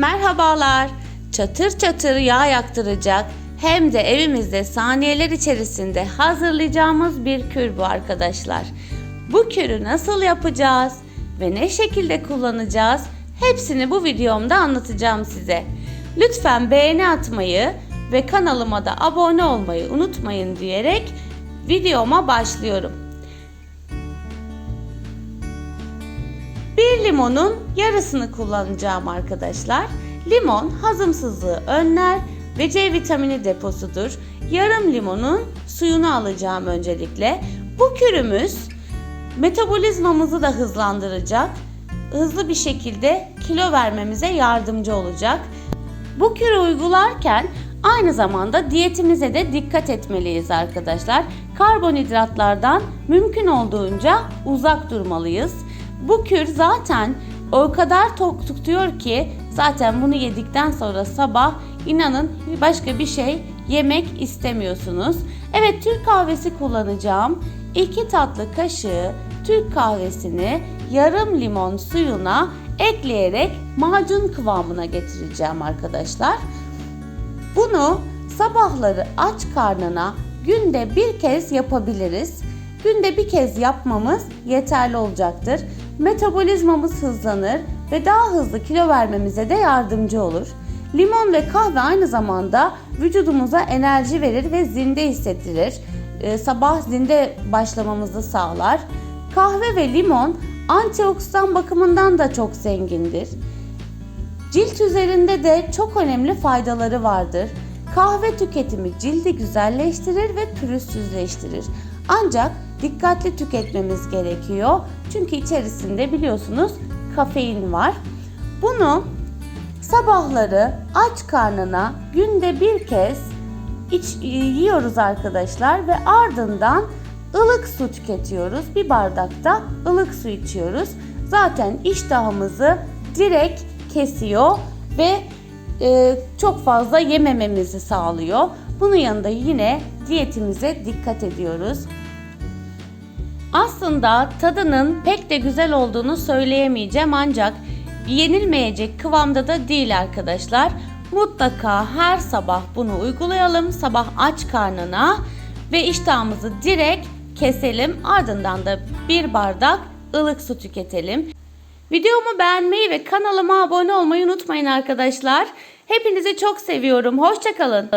Merhabalar. Çatır çatır yağ yaktıracak hem de evimizde saniyeler içerisinde hazırlayacağımız bir kür bu arkadaşlar. Bu kürü nasıl yapacağız ve ne şekilde kullanacağız? Hepsini bu videomda anlatacağım size. Lütfen beğeni atmayı ve kanalıma da abone olmayı unutmayın diyerek videoma başlıyorum. Limonun yarısını kullanacağım arkadaşlar. Limon hazımsızlığı önler ve C vitamini deposudur. Yarım limonun suyunu alacağım öncelikle. Bu kürümüz metabolizmamızı da hızlandıracak. Hızlı bir şekilde kilo vermemize yardımcı olacak. Bu kürü uygularken aynı zamanda diyetimize de dikkat etmeliyiz arkadaşlar. Karbonhidratlardan mümkün olduğunca uzak durmalıyız. Bu kür zaten o kadar tok tutuyor ki zaten bunu yedikten sonra sabah inanın başka bir şey yemek istemiyorsunuz. Evet Türk kahvesi kullanacağım. 2 tatlı kaşığı Türk kahvesini yarım limon suyuna ekleyerek macun kıvamına getireceğim arkadaşlar. Bunu sabahları aç karnına günde bir kez yapabiliriz. Günde bir kez yapmamız yeterli olacaktır. Metabolizmamız hızlanır ve daha hızlı kilo vermemize de yardımcı olur. Limon ve kahve aynı zamanda vücudumuza enerji verir ve zinde hissettirir. Ee, sabah zinde başlamamızı sağlar. Kahve ve limon antioksidan bakımından da çok zengindir. Cilt üzerinde de çok önemli faydaları vardır. Kahve tüketimi cildi güzelleştirir ve pürüzsüzleştirir. Ancak dikkatli tüketmemiz gerekiyor. Çünkü içerisinde biliyorsunuz kafein var. Bunu sabahları aç karnına günde bir kez iç, yiyoruz arkadaşlar ve ardından ılık su tüketiyoruz. Bir bardakta ılık su içiyoruz. Zaten iştahımızı direkt kesiyor ve e, çok fazla yemememizi sağlıyor. Bunun yanında yine diyetimize dikkat ediyoruz. Aslında tadının pek de güzel olduğunu söyleyemeyeceğim ancak yenilmeyecek kıvamda da değil arkadaşlar. Mutlaka her sabah bunu uygulayalım. Sabah aç karnına ve iştahımızı direkt keselim. Ardından da bir bardak ılık su tüketelim. Videomu beğenmeyi ve kanalıma abone olmayı unutmayın arkadaşlar. Hepinizi çok seviyorum. Hoşçakalın.